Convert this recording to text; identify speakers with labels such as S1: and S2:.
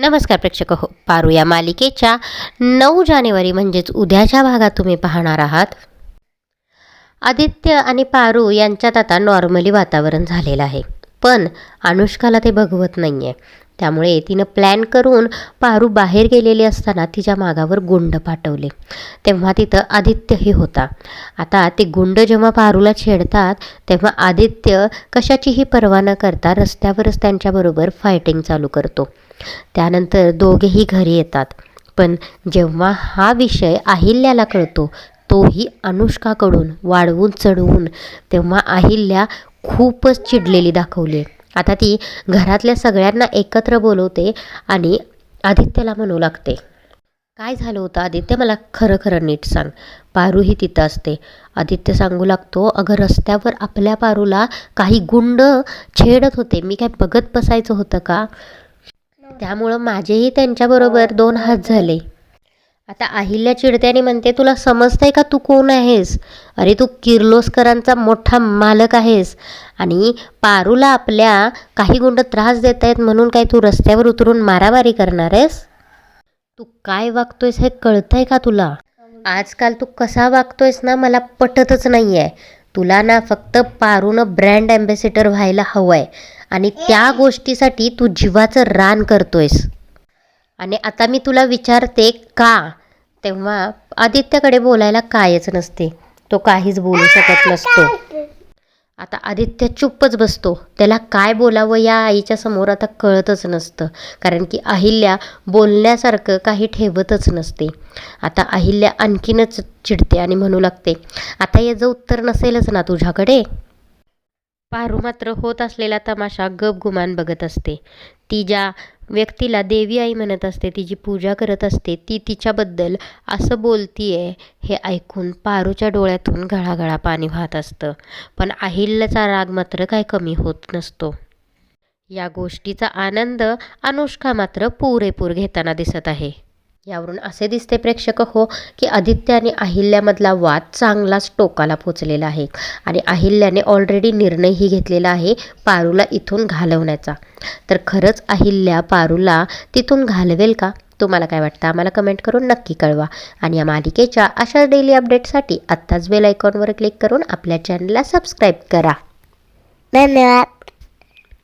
S1: नमस्कार प्रेक्षक हो पारू या मालिकेच्या नऊ जानेवारी म्हणजेच उद्याच्या भागात तुम्ही पाहणार आहात. आदित्य आणि पारू यांच्यात आता नॉर्मली वातावरण झालेलं आहे. पण अनुष्काला ते बघवत नाही आहे त्यामुळे तिनं प्लॅन करून पारू बाहेर गेलेली असताना तिच्या मागावर गुंड पाठवले. तेव्हा तिथं आदित्यही होता. आता ते गुंड जेव्हा पारूला छेडतात तेव्हा आदित्य कशाचीही पर्वा न करता रस्त्यावरच त्यांच्याबरोबर फायटिंग चालू करतो. त्यानंतर दोघेही घरी येतात. पण जेव्हा हा विषय अहिल्याला कळतो तोही अनुष्काकडून वाढवून चढवून तेव्हा अहिल्या खूपच चिडलेली दाखवली. आता ती घरातल्या सगळ्यांना एकत्र बोलवते आणि आदित्यला म्हणू लागते काय झालं होतं आदित्य? मला खरं खरं नीट सांग. पारूही तिथं असते. आदित्य सांगू लागतो अगं रस्त्यावर आपल्या पारूला काही गुंड छेडत होते. मी काय बघत बसायचं होतं का? त्यामुळं माझेही त्यांच्याबरोबर दोन हात झाले. आता अहिल्या चिडत्याने म्हणते तुला समजतंय का तू कोण आहेस? अरे तू किर्लोस्करांचा मोठा मालक आहेस आणि पारूला आपल्या काही गुंड त्रास देत आहेत म्हणून काय तू रस्त्यावर उतरून मारामारी करणार आहेस? तू काय वागतोयस हे कळतंय का तुला? आजकाल तू कसा वागतोयस ना मला पटतच नाही आहे तुला ना फक्त पारूनं ब्रँड ॲम्बॅसेडर व्हायला हवं आहे आणि त्या गोष्टीसाठी तू जीवाचं रान करतोयस. आणि आता मी तुला विचारते का तेव्हा आदित्यकडे बोलायला कायच नसते. तो काहीच बोलू शकत नसतो. आता आदित्य चुप्पच बसतो. त्याला काय बोलावं या आईच्या समोर आता कळतच नसतं. कारण की अहिल्या बोलण्यासारखं काही ठेवतच नसते. आता अहिल्या आणखीनच चिडते आणि म्हणू लागते आता याचं उत्तर नसेलच ना तुझ्याकडे? पारू मात्र होत असलेला तमाशा गपगुमान बघत असते. ती ज्या व्यक्तीला देवी आई म्हणत असते तिची पूजा करत असते ती तिच्याबद्दल असं बोलतीये हे ऐकून पारूच्या डोळ्यातून गळागळा पाणी वाहत असतं. पण अहिल्याचा राग मात्र काय कमी होत नसतो. या गोष्टीचा आनंद अनुष्का मात्र पुरेपूर घेताना दिसत आहे. यावरून असे दिसते प्रेक्षक हो की आदित्य आणि अहिल्यामधला वाद चांगलाच टोकाला पोचलेला आहे. आणि अहिल्याने ऑलरेडी निर्णयही घेतलेला आहे पारूला इथून घालवण्याचा. तर खरंच अहिल्या पारूला तिथून घालवेल का? तुम्हाला काय वाटतं? आम्हाला कमेंट करून नक्की कळवा. आणि या मालिकेच्या अशा डेली अपडेटसाठी आत्ताच बेल आयकॉनवर क्लिक करून आपल्या चॅनलला सबस्क्राईब करा.
S2: धन्यवाद.